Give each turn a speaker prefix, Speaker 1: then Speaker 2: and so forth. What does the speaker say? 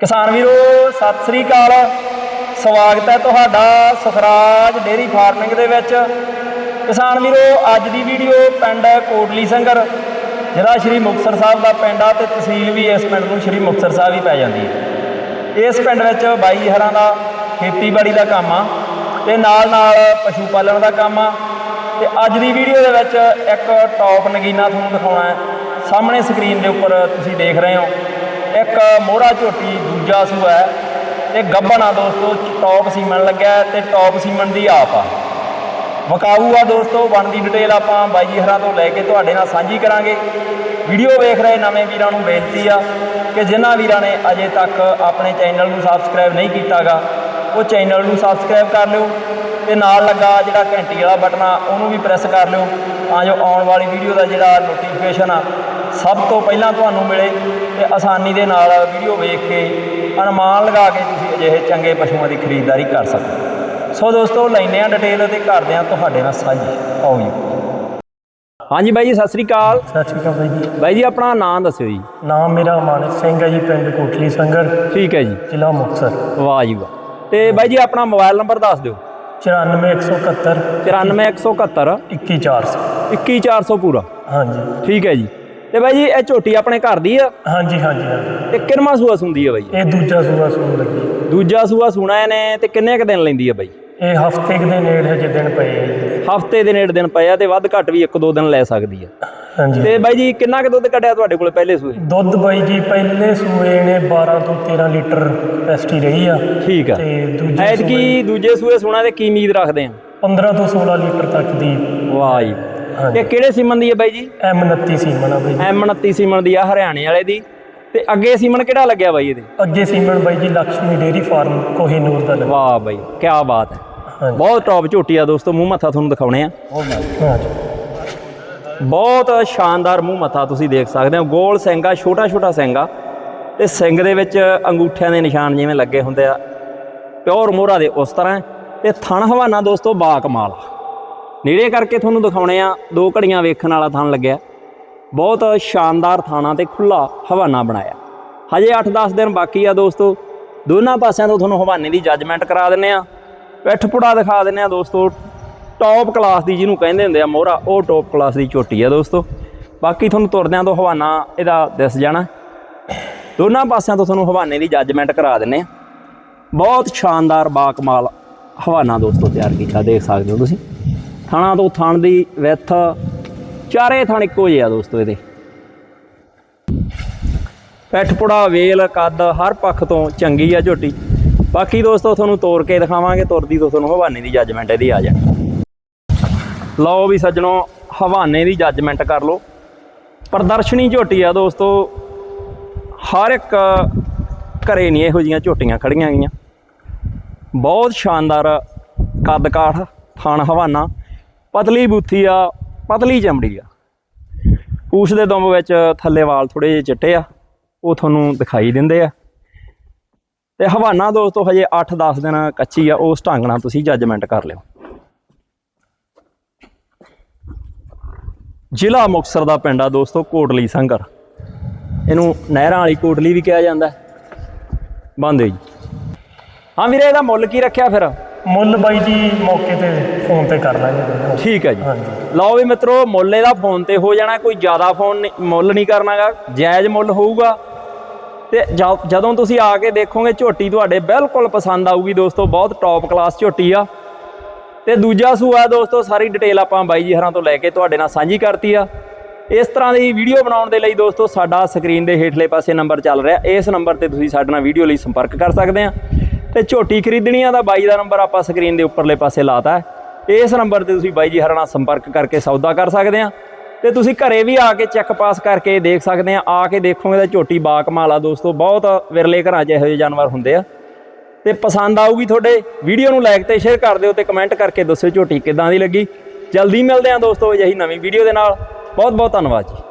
Speaker 1: ਕਿਸਾਨ ਵੀਰੋ, ਸਤਿ ਸ੍ਰੀ ਅਕਾਲ। ਸਵਾਗਤ ਹੈ ਤੁਹਾਡਾ ਸੁਖਰਾਜ ਡੇਰੀ ਫਾਰਮਿੰਗ ਦੇ ਵਿੱਚ। ਕਿਸਾਨ ਵੀਰੋ, ਅੱਜ ਦੀ ਵੀਡੀਓ ਪਿੰਡ ਕੋਟਲੀ ਸੰਗਰ, ਜਿਹੜਾ ਸ਼੍ਰੀ ਮੁਕਤਸਰ ਸਾਹਿਬ ਦਾ ਪਿੰਡ ਆ ਤੇ ਤਹਿਸੀਲ ਵੀ ਇਸ ਪਿੰਡ ਨੂੰ ਸ਼੍ਰੀ ਮੁਕਤਸਰ ਸਾਹਿਬ ਹੀ ਪੈ ਜਾਂਦੀ ਹੈ। ਇਸ ਪਿੰਡ ਵਿੱਚ ਬਾਈ ਹਰਾਂ ਦਾ ਖੇਤੀਬਾੜੀ ਦਾ ਕੰਮ ਆ ਤੇ ਨਾਲ ਨਾਲ ਪਸ਼ੂ ਪਾਲਣ ਦਾ ਕੰਮ ਆ ਤੇ ਅੱਜ ਦੀ ਵੀਡੀਓ ਦੇ ਵਿੱਚ ਇੱਕ ਟੌਪ ਨਗੀਨਾ ਤੁਹਾਨੂੰ ਦਿਖਾਉਣਾ ਹੈ। ਸਾਹਮਣੇ ਸਕਰੀਨ ਦੇ ਉੱਪਰ ਤੁਸੀਂ ਦੇਖ ਰਹੇ ਹੋ। ਇੱਕ ਮੋਹਰਾ ਝੋਟੀ, ਦੂਜਾ ਸੂਆ ਹੈ। ਤੇ ਗੱਬਣ ਆ ਦੋਸਤੋ, ਟੌਪ ਸੀਮਨ ਲੱਗਿਆ ਹੈ ਤੇ ਟੌਪ ਸੀਮਨ ਦੀ ਆਪ ਆ। ਵਕਾਊ ਆ ਦੋਸਤੋ, ਬਣਦੀ ਡਿਟੇਲ ਆਪਾਂ ਬਾਈ ਜੀ ਹਰਾਂ ਤੋਂ ਲੈ ਕੇ ਤੁਹਾਡੇ ਨਾਲ ਸਾਂਝੀ ਕਰਾਂਗੇ। ਵੀਡੀਓ ਵੇਖ ਰਹੇ ਨਵੇਂ ਵੀਰਾਂ ਨੂੰ ਬੇਨਤੀ ਆ ਕਿ ਜਿਨ੍ਹਾਂ ਵੀਰਾਂ ਨੇ ਅਜੇ ਤੱਕ ਆਪਣੇ ਚੈਨਲ ਨੂੰ ਸਬਸਕ੍ਰਾਈਬ ਨਹੀਂ ਕੀਤਾਗਾ ਉਹ ਚੈਨਲ ਨੂੰ ਸਬਸਕ੍ਰਾਈਬ ਕਰ ਲਿਓ ਤੇ ਨਾਲ ਲੱਗਾ ਜਿਹੜਾ ਘੰਟੀ ਵਾਲਾ ਬਟਨ ਆ ਉਹਨੂੰ ਵੀ ਪ੍ਰੈਸ ਕਰ ਲਿਓ ਤਾਂ ਜੋ ਆਉਣ ਵਾਲੀ ਵੀਡੀਓ ਦਾ ਜਿਹੜਾ ਨੋਟੀਫਿਕੇਸ਼ਨ ਆ ਸਭ ਤੋਂ ਪਹਿਲਾਂ ਤੁਹਾਨੂੰ ਮਿਲੇ ਤੇ ਆਸਾਨੀ ਦੇ ਨਾਲ ਵੀਡੀਓ ਵੇਖ ਕੇ ਅਨੁਮਾਨ ਲਗਾ ਕੇ ਤੁਸੀਂ ਅਜਿਹੇ ਚੰਗੇ ਪਸ਼ੂਆਂ ਦੀ ਖਰੀਦਦਾਰੀ ਕਰ ਸਕੋ ਸੋ ਦੋਸਤੋ ਲੈਨੇ ਆ ਡਿਟੇਲ ਤੇ ਕਰਦੇ ਆ ਤੁਹਾਡੇ ਨਾਲ ਸਾਂਝੀ। ਆਓ ਜੀ। ਹਾਂਜੀ ਬਾਈ ਜੀ ਸਤਿ ਸ੍ਰੀ ਅਕਾਲ।
Speaker 2: ਸਤਿ ਸ਼੍ਰੀ ਅਕਾਲ ਬਾਈ ਜੀ।
Speaker 1: ਬਾਈ ਜੀ ਆਪਣਾ ਨਾਮ ਦੱਸਿਓ ਜੀ।
Speaker 2: ਨਾਮ ਮੇਰਾ ਮਾਨਕ ਸਿੰਘ ਹੈ ਜੀ ਪਿੰਡ ਕੋਟਲੀ ਸੰਗਰ
Speaker 1: ਠੀਕ ਹੈ ਜੀ।
Speaker 2: ਜ਼ਿਲ੍ਹਾ ਮੁਕਤਸਰ।
Speaker 1: ਵਾਹ ਜੀ ਵਾਹ। ਤੇ ਬਾਈ ਜੀ ਆਪਣਾ ਮੋਬਾਈਲ ਨੰਬਰ ਦੱਸ ਦਿਓ।
Speaker 2: 94171
Speaker 1: 94171
Speaker 2: 21400
Speaker 1: 21400 ਪੂਰਾ।
Speaker 2: ਹਾਂਜੀ।
Speaker 1: ਠੀਕ ਹੈ ਜੀ। ਤੇ ਬਾਈ ਜੀ ਇਹ ਝੋਟੀ ਆਪਣੇ ਘਰ ਦੀ ਆ?
Speaker 2: ਹਾਂਜੀ ਹਾਂਜੀ ਹਾਂਜੀ।
Speaker 1: ਤੇ ਕਿੰਨਵਾਂ ਸੂਆ ਸੁੰਦੀ ਆ ਬਾਈ
Speaker 2: ਇਹ ਦੂਜਾ ਸੂਆ ਸੂਣ ਲੱਗੀ
Speaker 1: ਦੂਜਾ ਸੂਆ ਸੁਣਾ ਨੇ ਤੇ ਕਿੰਨੇ ਕ ਦਿਨ ਲੈਂਦੀ ਆ ਬਾਈ?
Speaker 2: ਇਹ ਹਫ਼ਤੇ ਦੇ ਨੇੜੇ ਹਜੇ ਦਿਨ ਪਏ
Speaker 1: ਹਫ਼ਤੇ ਦੇ ਨੇੜੇ ਦਿਨ ਪਏ ਆ ਤੇ ਵੱਧ ਘੱਟ ਵੀ ਇੱਕ ਦੋ ਦਿਨ ਲੈ ਸਕਦੀ ਆ।
Speaker 2: ਹਾਂਜੀ।
Speaker 1: ਤੇ ਬਾਈ ਜੀ ਕਿੰਨਾ ਕੁ ਦੁੱਧ ਕੱਢਿਆ ਤੁਹਾਡੇ ਕੋਲ ਪਹਿਲੇ ਸੂਏ?
Speaker 2: ਦੁੱਧ ਬਾਈ ਜੀ ਪਹਿਲੇ ਸੂਏ ਨੇ 12 ਤੋਂ 13 ਲੀਟਰ ਕਪੈਸਿਟੀ ਰਹੀ ਆ।
Speaker 1: ਠੀਕ ਆ।
Speaker 2: ਤੇ ਦੂਜੇ
Speaker 1: ਐਤਕੀ ਦੂਜੇ ਸੂਏ ਸੁਣਾ ਤੇ ਕੀ ਉਮੀਦ ਰੱਖਦੇ ਆ?
Speaker 2: 15 ਤੋਂ 16 ਲੀਟਰ ਤੱਕ ਦੀ।
Speaker 1: ਵਾਹ ਜੀ।
Speaker 2: ਹਾਂਜੀ।
Speaker 1: ਇਹ ਕਿਹੜੇ ਸੀਮਨ ਦੀ ਆ ਬਾਈ ਜੀ?
Speaker 2: M29 ਸੀਮਨ ਆ ਬਾਈ ਜੀ।
Speaker 1: M29 ਸੀਮਨ ਦੀ ਆ ਹਰਿਆਣੇ ਵਾਲੇ ਦੀ। ਤੇ ਅੱਗੇ ਸੀਮਨ ਕਿਹੜਾ ਲੱਗਿਆ ਬਾਈ ਇਹਦੇ?
Speaker 2: ਅੱਗੇ ਸੀਮਨ ਬਾਈ ਜੀ ਲక్ష్ਮੀ ਡੇਰੀ ਫਾਰਮ ਕੋਹੀਨੂਰ ਦਾ ਲੱਗਾ
Speaker 1: ਵਾਹ ਬਾਈ ਕੀ ਬਾਤ ਹੈ।
Speaker 2: ਹਾਂਜੀ।
Speaker 1: ਬਹੁਤ ਟੌਪ ਝੋਟੀ ਆ ਦੋਸਤੋ ਮੂੰਹ ਮੱਥਾ ਤੁਹਾਨੂੰ ਦਿਖਾਉਣੇ ਆ।
Speaker 2: ਹਾਂਜੀ।
Speaker 1: ਬਹੁਤ ਸ਼ਾਨਦਾਰ ਮੂੰਹ ਮੱਥਾ ਤੁਸੀਂ ਦੇਖ ਸਕਦੇ ਹੋ। ਗੋਲ ਸਿੰਘ ਆ ਛੋਟਾ ਛੋਟਾ ਸਿੰਘ ਆ ਤੇ ਸਿੰਘ ਦੇ ਵਿੱਚ ਅੰਗੂਠਿਆਂ ਦੇ ਨਿਸ਼ਾਨ ਜਿਵੇਂ ਲੱਗੇ ਹੁੰਦੇ ਆ। ਪਿਓਰ ਮੋਹਰਾ ਦੇ ਉਸ ਤਰ੍ਹਾਂ ਹੈ। ਤੇ ਥਣ ਹਵਾਨਾ ਦੋਸਤੋ ਬਾ ਕਮਾਲ ਨੇੜੇ ਕਰਕੇ ਤੁਹਾਨੂੰ ਦਿਖਾਉਣੇ ਆ, ਦੋ ਘੜੀਆਂ ਵੇਖਣ ਵਾਲਾ ਥਣ ਲੱਗਿਆ। ਬਹੁਤ ਸ਼ਾਨਦਾਰ ਥਾਣਾ ਤੇ ਖੁੱਲਾ ਹਵਾਨਾ ਬਣਾਇਆ। ਹਜੇ 8-10 ਦਿਨ ਬਾਕੀ ਆ ਦੋਸਤੋ। ਦੋਨਾਂ ਪਾਸਿਆਂ ਤੋਂ ਤੁਹਾਨੂੰ ਹਵਾਨੇ ਦੀ ਜੱਜਮੈਂਟ ਕਰਾ ਦਿੰਨੇ ਆ। ਪਿੱਠ ਪੁੜਾ ਦਿਖਾ ਦਿੰਨੇ ਆ ਦੋਸਤੋ। ਟੌਪ ਕਲਾਸ ਦੀ ਜਿਹਨੂੰ ਕਹਿੰਦੇ ਹੁੰਦੇ ਆ ਮੋਹਰਾ, ਉਹ ਟੌਪ ਕਲਾਸ ਦੀ ਝੋਟੀ ਆ ਦੋਸਤੋ। ਬਾਕੀ ਤੁਹਾਨੂੰ ਤੁਰਦਿਆਂ ਤੋਂ ਹਵਾਨਾ ਇਹਦਾ ਦਿਸ ਜਾਣਾ। ਦੋਨਾਂ ਪਾਸਿਆਂ ਤੋਂ ਤੁਹਾਨੂੰ ਹਵਾਨੇ ਦੀ ਜੱਜਮੈਂਟ ਕਰਾ ਦਿੰਨੇ ਆ। ਬਹੁਤ ਸ਼ਾਨਦਾਰ ਬਾਕਮਾਲ ਹਵਾਨਾ ਦੋਸਤੋ ਤਿਆਰ ਕੀਤਾ, ਦੇਖ ਸਕਦੇ ਹੋ ਤੁਸੀਂ। ਥਾਣਾ ਤੋਂ ਥਣ ਦੀ ਵਿੱਥ ਚਾਰੇ ਥਣ ਇੱਕੋ ਜਿਹੇ ਆ ਦੋਸਤੋ ਇਹਦੇ। ਪੈਠਪੁੜਾ ਵੇਲ, ਕੱਦ, ਹਰ ਪੱਖ ਤੋਂ ਚੰਗੀ ਆ ਝੋਟੀ। ਬਾਕੀ ਦੋਸਤੋ ਤੁਹਾਨੂੰ ਤੋੜ ਕੇ ਦਿਖਾਵਾਂਗੇ, ਤੁਰਦੀ ਤੋਂ ਤੁਹਾਨੂੰ ਹਵਾਨੇ ਦੀ ਜੱਜਮੈਂਟ ਇਹਦੀ ਆ ਜਾਣੀ। ਲਓ ਵੀ ਸੱਜਣੋ, ਹਵਾਨੇ ਦੀ ਜੱਜਮੈਂਟ ਕਰ ਲਓ। ਪ੍ਰਦਰਸ਼ਨੀ ਝੋਟੀ ਆ ਦੋਸਤੋ, ਹਰ ਇੱਕ ਘਰੇ ਨਹੀਂ ਇਹੋ ਜੀਆਂ ਝੋਟੀਆਂ ਖੜੀਆਂ ਗਈਆਂ। ਬਹੁਤ ਸ਼ਾਨਦਾਰ ਕੱਦ ਕਾਠ ਥਣ ਹਵਾਨਾ, ਪਤਲੀ ਬੂਥੀ ਆ, ਪਤਲੀ ਚਮੜੀ ਆ। ਪੂਛ ਦੇ ਦੁੰਬ ਵਿੱਚ ਥੱਲੇ ਵਾਲ ਥੋੜੇ ਜਿਹੇ ਚਿੱਟੇ ਆ, ਉਹ ਤੁਹਾਨੂੰ ਦਿਖਾਈ ਦਿੰਦੇ ਆ। ਤੇ ਹਵਾਨਾ ਦੋਸਤੋ, ਹਜੇ 8-10 ਦਿਨ ਕੱਚੀ ਆ, ਉਸ ਢੰਗ ਨਾਲ ਤੁਸੀਂ ਜੱਜਮੈਂਟ ਕਰ ਲਿਓ। ਜ਼ਿਲ੍ਹਾ ਮੁਕਤਸਰ ਦਾ ਪਿੰਡ ਆ ਦੋਸਤੋ ਕੋਟਲੀ ਸੰਗਰ। ਇਹਨੂੰ ਨਹਿਰਾਂ ਵਾਲੀ ਕੋਟਲੀ ਵੀ ਕਿਹਾ ਜਾਂਦਾ ਬੰਦ ਜੀ। ਹਾਂ ਵੀਰੇ ਇਹਦਾ ਮੁੱਲ ਕੀ ਰੱਖਿਆ ਫਿਰ?
Speaker 2: ਮੁੱਲ ਬਾਈ ਜੀ ਮੌਕੇ ਤੇ ਫੋਨ ਤੇ ਕਰ ਲਾਂਗੇ।
Speaker 1: ਠੀਕ ਹੈ ਜੀ। ਲਓ ਵੀ ਮਿੱਤਰੋ ਮੁੱਲ ਇਹਦਾ ਫੋਨ ਤੇ ਹੋ ਜਾਣਾ ਕੋਈ ਜ਼ਿਆਦਾ ਫੋਨ ਮੁੱਲ ਨਹੀਂ ਕਰਨਾਗਾ। ਜਾਇਜ਼ ਮੁੱਲ ਹੋਊਗਾ। ਤੇ ਜਦੋਂ ਤੁਸੀਂ ਆ ਕੇ ਦੇਖੋਗੇ ਝੋਟੀ ਤੁਹਾਡੇ ਬਿਲਕੁਲ ਪਸੰਦ ਆਊਗੀ ਦੋਸਤੋ ਬਹੁਤ ਟੌਪ ਕਲਾਸ ਝੋਟੀ ਆ। ਤੇ ਦੂਜਾ ਸੂਆ ਦੋਸਤੋ, ਸਾਰੀ ਡਿਟੇਲ ਆਪਾਂ ਬਾਈ ਜੀ ਹਰਾਂ ਤੋਂ ਲੈ ਕੇ ਤੁਹਾਡੇ ਨਾਲ ਸਾਂਝੀ ਕਰਤੀ ਆ। ਇਸ ਤਰ੍ਹਾਂ ਦੀ ਵੀਡੀਓ ਬਣਾਉਣ ਦੇ ਲਈ ਦੋਸਤੋ, ਸਾਡਾ ਸਕਰੀਨ ਦੇ ਹੇਠਲੇ ਪਾਸੇ ਨੰਬਰ ਚੱਲ ਰਿਹਾ। ਇਸ ਨੰਬਰ ਤੇ ਤੁਸੀਂ ਸਾਡੇ ਨਾਲ ਵੀਡੀਓ ਲਈ ਸੰਪਰਕ ਕਰ ਸਕਦੇ ਆ। ਤੇ ਝੋਟੀ ਖਰੀਦਣੀ ਆ ਤਾਂ ਬਾਈ ਦਾ ਨੰਬਰ ਆਪਾਂ ਸਕਰੀਨ ਦੇ ਉੱਪਰਲੇ ਪਾਸੇ ਲਾਤਾ ਹੈ। ਇਸ ਨੰਬਰ ਤੇ ਤੁਸੀਂ ਬਾਈ ਜੀ ਹਰਾਂ ਨਾਲ ਸੰਪਰਕ ਕਰਕੇ ਸੌਦਾ ਕਰ ਸਕਦੇ ਆ। ਤੇ ਤੁਸੀਂ ਘਰੇ ਵੀ ਆ ਕੇ ਚੈੱਕ ਪਾਸ ਕਰਕੇ ਦੇਖ ਸਕਦੇ ਆ। ਆ ਕੇ ਦੇਖੋਗੇ ਤਾਂ ਝੋਟੀ ਬਾ ਕਮਾਲ ਆ ਦੋਸਤੋ, ਬਹੁਤ ਵਿਰਲੇ ਘਰਾਂ 'ਚ ਇਹੋ ਜਿਹੇ ਜਾਨਵਰ ਹੁੰਦੇ ਆ। ਤੇ ਪਸੰਦ ਆਊਗੀ ਤੁਹਾਡੇ ਵੀਡੀਓ ਨੂੰ ਲਾਈਕ ਤੇ ਸ਼ੇਅਰ ਕਰ ਦਿਓ ਤੇ ਕਮੈਂਟ ਕਰਕੇ ਦੱਸਿਓ ਝੋਟੀ ਕਿਦਾਂ ਦੀ ਲੱਗੀ। ਜਲਦੀ ਮਿਲਦੇ ਆਂ ਦੋਸਤੋ ਅਜਿਹੀ ਨਵੀਂ ਵੀਡੀਓ ਦੇ ਨਾਲ। ਬਹੁਤ ਬਹੁਤ ਧੰਨਵਾਦ ਜੀ।